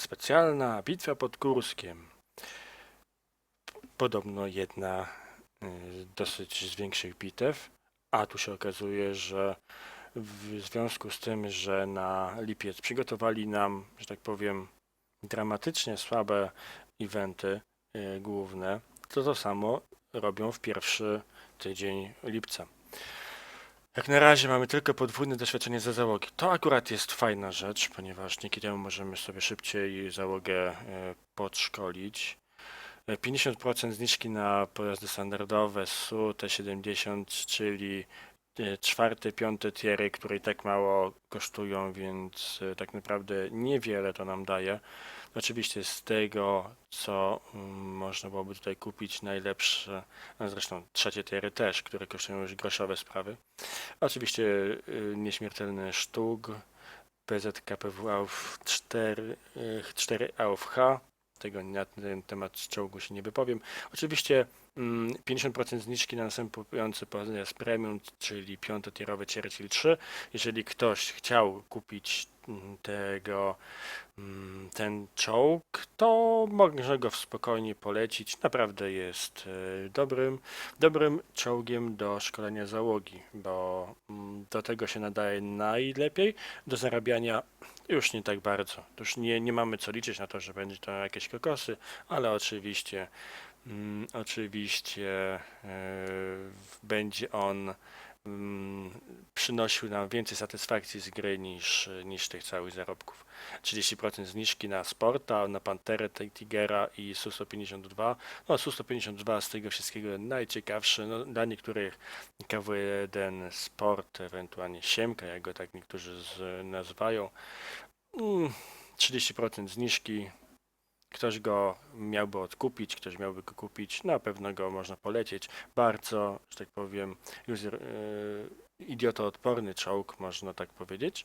specjalna, bitwa pod Kurskiem. Podobno jedna y, dosyć z większych bitew, a tu się okazuje, że w związku z tym, że na lipiec przygotowali nam, że tak powiem, dramatycznie słabe eventy y, główne, to to samo robią w pierwszy tydzień lipca. Jak na razie mamy tylko podwójne doświadczenie za załogi. To akurat jest fajna rzecz, ponieważ dzięki temu możemy sobie szybciej załogę e, podszkolić. E, 50% zniżki na pojazdy standardowe SU T70, czyli e, czwarte, piąte tiery, które i tak mało kosztują, więc e, tak naprawdę niewiele to nam daje. Oczywiście z tego, co mm, można byłoby tutaj kupić najlepsze, a zresztą trzecie tiery też, które kosztują już groszowe sprawy. Oczywiście y, nieśmiertelny sztug, PZKPW AUF 4, y, 4 AUF H. Tego na ten temat czołgu się nie wypowiem. Oczywiście 50% zniżki na następujący pojazd premium, czyli piątotierowy Cierciel 3. Jeżeli ktoś chciał kupić mm, tego, mm, ten czołg, to może go spokojnie polecić. Naprawdę jest y, dobrym, dobrym czołgiem do szkolenia załogi, bo mm, do tego się nadaje najlepiej, do zarabiania już nie tak bardzo. Już nie, nie mamy co liczyć na to, że będzie to jakieś kokosy, ale oczywiście, mm, oczywiście e, będzie on mm, przynosił nam więcej satysfakcji z gry niż, niż tych całych zarobków. 30% zniżki na Sporta, na Panterę, Tigera i Su-152. No, Su-152 z tego wszystkiego najciekawszy. No, dla niektórych KW1 Sport, ewentualnie Siemka, jak go tak niektórzy z, nazywają. Mm, 30% zniżki. Ktoś go miałby odkupić, ktoś miałby go kupić, na pewno go można polecieć. Bardzo, że tak powiem, user, yy, idiotoodporny czołg, można tak powiedzieć.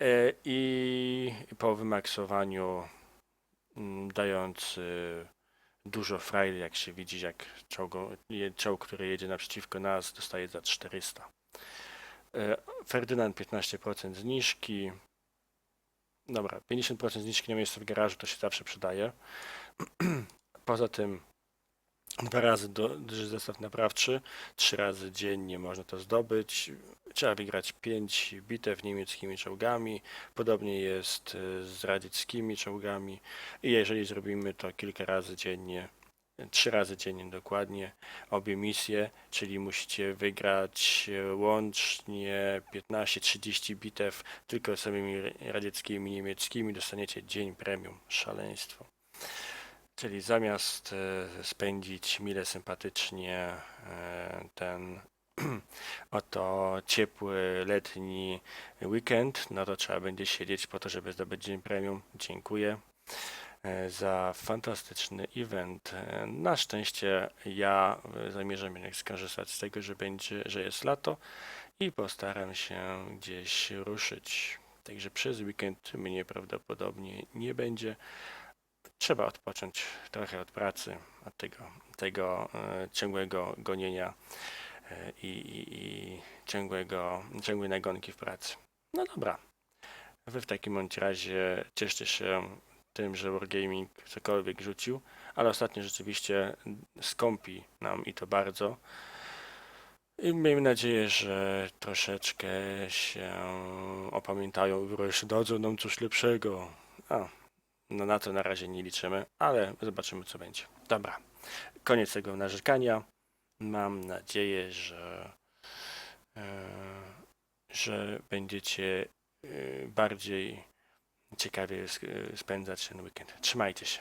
E, I po wymaksowaniu mm, dający dużo frajdy, jak się widzi, jak czołgo, je- czołg, który jedzie naprzeciwko nas, dostaje za 400. E, Ferdynand 15% zniżki. Dobra, 50% zniżki na miejscu w garażu to się zawsze przydaje. Poza tym dwa razy do, duży zestaw naprawczy, trzy razy dziennie można to zdobyć. Trzeba wygrać 5 bitew niemieckimi czołgami. Podobnie jest e, z radzieckimi czołgami. I jeżeli zrobimy to kilka razy dziennie, trzy razy dziennie dokładnie, obie misje, czyli musicie wygrać e, łącznie 15-30 bitew tylko samymi radzieckimi i niemieckimi, dostaniecie dzień premium. Szaleństwo. Czyli zamiast e, spędzić mile sympatycznie e, ten oto ciepły letni weekend, no to trzeba będzie siedzieć po to, żeby zdobyć dzień premium. Dziękuję za fantastyczny event. E, Na szczęście ja e, zamierzam jednak skorzystać z tego, że będzie, że jest lato i postaram się gdzieś ruszyć. Także przez weekend mnie prawdopodobnie nie będzie. Trzeba odpocząć trochę od pracy, od tego, tego e, ciągłego gonienia e, i, i, i ciągłego, ciągłej nagonki w pracy. No dobra. Wy w takim bądź razie cieszcie się tym, że Wargaming cokolwiek rzucił, ale ostatnio rzeczywiście skąpi nam i to bardzo. I miejmy nadzieję, że troszeczkę się opamiętają i wreszcie dadzą nam coś lepszego. A, no na to na razie nie liczymy, ale zobaczymy co będzie. Dobra, koniec tego narzekania. Mam nadzieję, że, e, że będziecie e, bardziej ciekawie sk- spędzać ten weekend. Trzymajcie się.